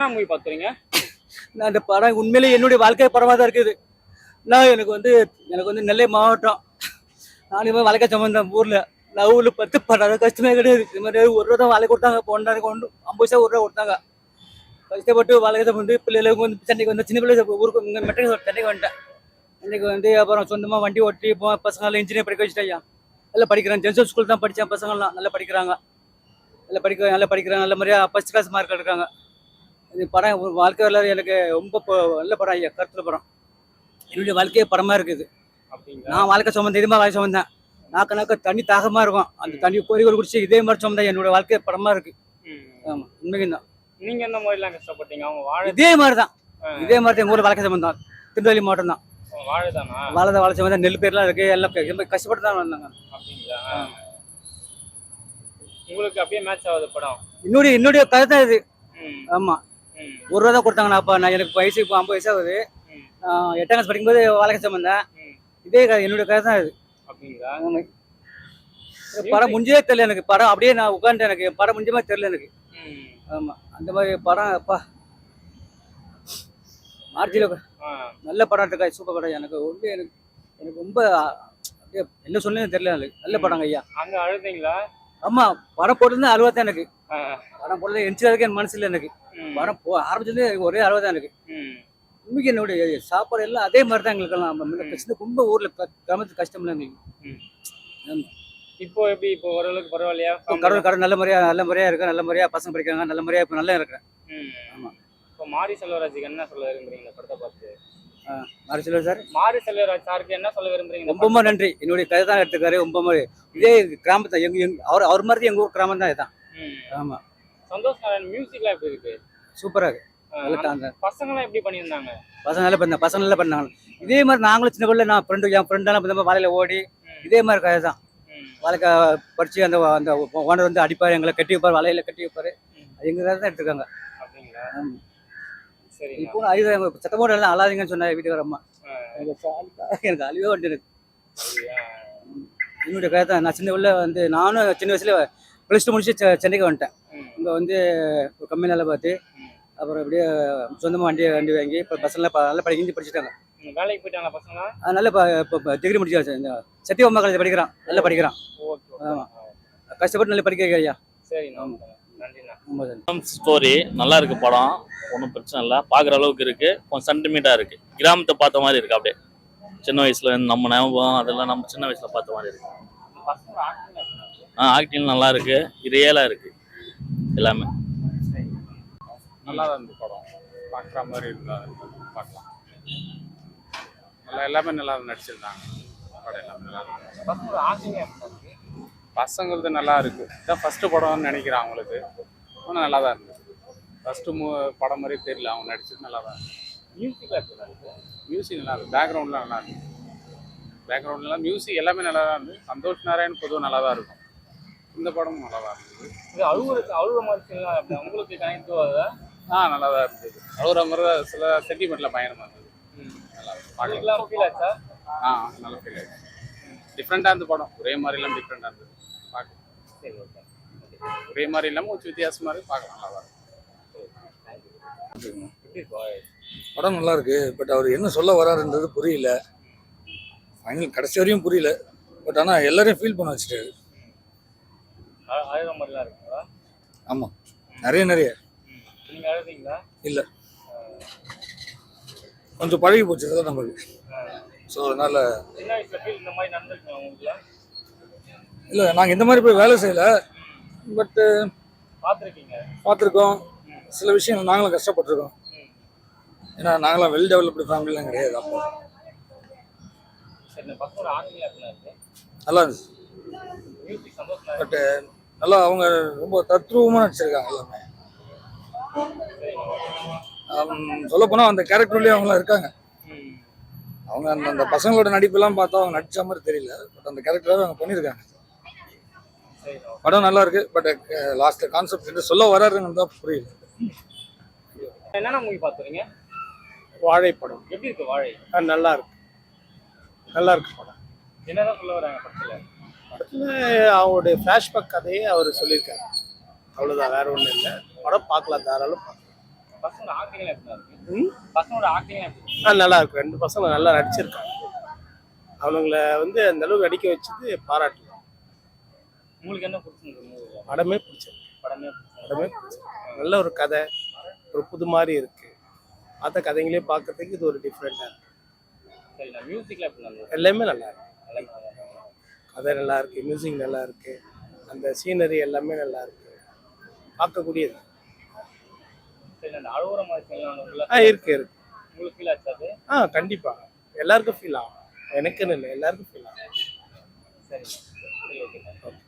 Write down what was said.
என்ன மூவி பார்த்துறீங்க நான் இந்த படம் உண்மையிலேயே என்னுடைய வாழ்க்கை படமாக தான் இருக்குது. நான் எனக்கு வந்து எனக்கு வந்து நெல்லை மாவட்டம். நானும் வழக்க சம்பந்தம் ஊரில். நான் ஊரில் பத்து படாத கஷ்டமே கிடையாது. இது மாதிரி ஒரு ரூபா தான் வாழை கொடுத்தாங்க. போண்டாங்க கொண்டு ஐம்பது பைசா ஒரு ரூபா கொடுத்தாங்க. கஷ்டப்பட்டு வழக்கத்தை வந்து பிள்ளைகளுக்கு வந்து சென்னைக்கு வந்து சின்ன பிள்ளை ஊருக்கு இங்கே மெட்ரிக் சென்னைக்கு வந்துட்டேன். சென்னைக்கு வந்து அப்புறம் சொந்தமாக வண்டி ஓட்டி போ பசங்களாம் இன்ஜினியர் படிக்க வச்சுட்டேன் நல்லா படிக்கிறேன் ஜென்சல் ஸ்கூல் தான் படித்தேன் பசங்கள்லாம் நல்லா படிக்கிறாங்க. நல்லா படிக்க நல்லா படிக்கிறாங்க. நல்ல மாதிரியாக ஃபஸ்ட் கிளாஸ் மார்க் எடுக்கிறாங்க. இது படம் வாழ்க்கை வரலாறு எனக்கு ரொம்ப நல்ல படம் ஐயா கருத்துல படம். என்னுடைய வாழ்க்கையே படமா இருக்குது. நான் வாழ்க்கை சுமந்தேன் இதுமா வாழ்க்கை சுமந்தேன் நாக்க நாக்க தண்ணி தாகமா இருக்கும். அந்த தண்ணி கோரிக்கை குடிச்சு இதே மாதிரி சுமந்தேன் என்னுடைய வாழ்க்கை படமா இருக்கு. ம். ஆமா உண்மைக்கு தான் நீங்க என்ன மாதிரிலாம் கஷ்டப்பட்டீங்க? அவங்க வாழை இதே மாதிரி தான். இதே மாதிரி தான் எங்க ஊர் வாழ்க்கை சம்பந்தம். திருநெல்வேலி மாவட்டம் தான் வாழை வாழை சம்பந்தம். நெல் பேர்லாம் இருக்கு எல்லாம் ரொம்ப கஷ்டப்பட்டு தான் வந்தாங்க அப்படிங்களா? உங்களுக்கு அப்படியே மேட்ச் ஆகுது படம். என்னுடைய என்னுடைய கதை தான் இது. ம். ஒரு ரூபா தான் கொடுத்தாங்க நான் அப்போ நான் எனக்கு வயசு இப்போ ஐம்பது வயசு ஆகுது. எட்டாம் கிளாஸ் படிக்கும்போது வாழ்க்கை சம்பந்தம். ம். இதே கதை என்னுடைய கதை தான் இது. அப்படிங்களா? படம் முடிஞ்சே தெரியல எனக்கு. படம் அப்படியே நான் உட்காந்து எனக்கு. படம் முடிஞ்ச மாதிரி தெரியல எனக்கு. ம். ஆமா. அந்த மாதிரி படம் அப்பா. ஆ. நல்ல படம் இருக்கா சூப்பர் படம். எனக்கு ரொம்ப எனக்கு எனக்கு ரொம்ப அப்படியே என்ன சொல்லுன்னு தெரியல எனக்கு. நல்ல படம் ஐயா. அங்க அழுதீங்களா? ஆமா படம் போட்டுருந்து அழுவா எனக்கு ஆ. படம் போடுறது எரிச்சதுக்கு என் மனசுல எனக்கு. படம் போ ஆரம்பிச்சது எனக்கு ஒரே அழுவா தான் எனக்கு. உண்மைக்கு என்னுடைய சாப்பாடு எல்லாம் அதே மாதிரி தான் நம்ம கஷ்டம் ரொம்ப ஊர்ல க- கிராமத்து கஷ்டம் இல்லை எங்களுக்கு. இப்போ எப்படி இப்போ ஓரளவுக்கு பரவாயில்லையா கடவுள் கடவுள் நல்ல முறையா நல்ல முறையா இருக்கேன் நல்ல முறையா பசங்க படிக்கிறாங்க நல்ல முறையா இப்போ நல்லா இருக்கிறேன். ஆமா. இப்போ மாரி செல்வராஜுக்கு என்ன சொல்ல விரும்புறீங்க இந்த படத்தை பார்த்து மாறி சொல்லுங்க சார். மாரி செல்வராஜ் சாருக்கு என்ன சொல்ல விரும்புறீங்க? ரொம்ப ரொம்ப நன்றி. என்னுடைய கதை தான் எடுத்துக்காரு ரொம்ப மாதிரி இதே கிராமத்தை எங்க எங்க அவர் அவர் மாதிரி எங்க ஊர் கிராமம் தான்? ம். ஆமா. சந்தோஷ் நாராயண் மியூசிக்லாம் எப்படி இருக்கு? சூப்பரா இருக்கு. பசங்களாம் எப்படி பண்ணியிருந்தாங்க? பசங்க நல்லா பசங்க நல்லா பண்ணாங்க. இதே மாதிரி நாங்களும் சின்ன பிள்ளை நான் ஃப்ரெண்டு என் ஃப்ரெண்டெல்லாம் இந்த மாதிரி ஓடி. இதே மாதிரி கதை தான். வாழைக்கா படிச்சு அந்த அந்த ஓனர் வந்து அடிப்பார் எங்களை கட்டி வைப்பார் வலையில கட்டி வைப்பாரு. எங்க தான் எடுத்துருக்காங்க. அப்படிங்களா? இப்போ அழுத சத்தமோட எல்லாம் அழாதீங்கன்னு சொன்னாங்க வீட்டுக்கார அம்மா. எனக்கு அழிவே வந்து எனக்கு அப்படியா? என்னுடைய கதை நான் சின்ன உள்ள வந்து நானும் சின்ன வயசுல ப்ளஸ் டூ முடிச்சு சென்னைக்கு வந்துட்டேன். இங்கே வந்து ஒரு கம்பெனி வேலை பார்த்து. அப்புறம் அப்படியே சொந்தமாக வண்டி வண்டி வாங்கி இப்போ பசங்களாம் ப- நல்லா படிக்க படிச்சுட்டாங்க ம். வேலைக்கு போயிட்டாங்க பசங்க அதனால இப்போ இப்போ டிகிரி முடிச்சாச்சு இந்த சத்தியபாமா காலேஜ் படிக்கிறான் நல்லா படிக்கிறான் ஓகே ஓகே. ஆமா. கஷ்டப்பட்டு நல்லா படிக்க வைக்க ஐயா ரொம்ப நன்றி. ஸ்டோரி நல்லா இருக்கு படம். ஒன்றும் பிரச்சனை இல்லை. பார்க்குற அளவுக்கு இருக்கு. கொஞ்சம் சென்டிமீட்டாக இருக்கு. கிராமத்தை பார்த்த மாதிரி இருக்கு அப்படியே. சின்ன வயசுல இருந்து நம்ம ஞாபகம் அதெல்லாம் நம்ம சின்ன வயசுல பார்த்த மாதிரி இருக்கு? ஆ ஆக்டிங் நல்லா இருக்கு. ரியலாக இருக்கு. எல்லாமே. நல்லா தான் இருந்தது படம். பார்க்குற மாதிரி இருந்தா பார்க்கலாம். நல்லா எல்லாமே நல்லா நடிச்சிருந்தாங்க. படம் எல்லாமே நல்லா இருக்கு? பசங்களது நல்லா இருக்கு இதான் ஃபஸ்ட்டு படம்னு நினைக்கிறேன் அவங்களுக்கு. ஆனால் நல்லா தான் இருந்தது ஃபஸ்ட்டு மூ படம் மாதிரி தெரியல. அவங்க நடிச்சது நல்லா தான் இருக்கு? மியூசிக் நல்லா இருக்கு. பேக்ரவுண்ட்லாம் நல்லா இருக்கு. பேக்ரவுண்ட்லாம் மியூசிக் எல்லாமே நல்லா தான் இருந்தது சந்தோஷ் நாராயண் பொதுவாக நல்லா தான் இருக்கும். இந்த படமும் நல்லா தான் இருந்தது இது அழுகுறது அழுகுற மாதிரி உங்களுக்கு கனெக்ட் ஆகுதா? ஆ நல்லா தான் இருந்தது. அவ்வளோ மாதிரி சில சென்டிமெண்ட்டில் பயணமாக இருந்தது. நல்லா பார்க்கலாம் உங்களுக்குலாம் ஃபீல் ஆச்சா? ஆ நல்ல ஃபீல் ஆயிடுச்சு. டிஃப்ரெண்ட்டாக இருந்த படம். ஒரே மாதிரிலாம் டிஃப்ரெண்ட்டாக இருந்தது பார்க்கலாம். சரி ஓகே ஒரே மாதிரி இல்லாமல் கொஞ்சம் வித்தியாசமாக இருக்கு பார்க்கலாம் நல்லா படம் நல்லா இருக்கு பட் அவர் என்ன சொல்ல வராருன்றது புரியல. ஃபைனல் கடைசி வரையும் புரியல. பட் ஆனால் எல்லாரையும் ஃபீல் பண்ண வச்சுட்டாரு. ஆமாம் நிறைய நிறைய. இல்லை. கொஞ்சம் பழகி போச்சு தான் நம்மளுக்கு. ஸோ அதனால இல்லை நாங்கள் இந்த மாதிரி போய் வேலை செய்யலை. பட்டு பார்த்துருக்கீங்க. பார்த்துருக்கோம். சில விஷயங்கள் நாங்களும் கஷ்டப்பட்டிருக்கோம். ஏன்னா நாங்களாம் வெல் டெவலப்டு ஃபேமிலிலாம் கிடையாது அப்போ. நல்லா இருந்துச்சு. பட்டு நல்லா அவங்க ரொம்ப தத்ரூபமாக நடிச்சிருக்காங்க எல்லாமே. சொல்ல போனால் அந்த கேரக்டர்லேயே அவங்களாம் இருக்காங்க. அவங்க அந்த அந்த பசங்களோட நடிப்பெல்லாம் பார்த்தா அவங்க நடிச்ச மாதிரி தெரியல. பட் அந்த கேரக்டராகவே அவங்க பண்ணியிருக்காங்க. படம் நல்லா இருக்கு பட் லாஸ்ட் கான்செப்ட் என்ன சொல்ல வராருன்னு தான் புரியல. என்னென்ன மூவி பார்த்துறீங்க வாழைப்படம் எப்படி இருக்கு வாழை? அது நல்லா இருக்கு. நல்லா இருக்கு படம். என்னதான் சொல்ல வராங்க படத்துல? படத்தில் அவருடைய ஃப்ளாஷ்பேக் கதையை அவர் சொல்லியிருக்காரு. அவ்வளோதான் வேற ஒன்றும் இல்லை. படம் பார்க்கலாம் தாராளம் பார்க்கலாம். ஆ நல்லா இருக்கு ரெண்டு பசங்க நல்லா நடிச்சிருக்காங்க. அவனுங்கள வந்து அந்த அளவுக்கு நடிக்க வச்சது பாராட்டலாம் உங்களுக்கு என்ன பிடிச்சிருக்கு படமே பிடிச்சிருக்கு. படமே படமே பிடிச்சிருக்கு. நல்ல ஒரு கதை ஒரு புது மாதிரி இருக்கு. பார்த்த கதைங்களே பார்க்கறதுக்கு இது ஒரு டிஃப்ரெண்டாக இருக்கு. மியூசிக்ல எல்லாமே நல்லா இருக்கு. கதை நல்லா இருக்கு. மியூசிக் நல்லா இருக்கு அந்த சீனரி எல்லாமே நல்லா இருக்கு பார்க்கக்கூடியது சரி அந்த அழுகுற மாதிரி சீன்லாம் உள்ள ஆ இருக்கு இருக்கு. உங்களுக்கு ஃபீல் ஆச்சு அது? ஆ கண்டிப்பா. எல்லாருக்கும் ஃபீல் ஆகும். எனக்குன்னு இல்லை எல்லாருக்கும் ஃபீல் ஆகும். சரி. ஓகே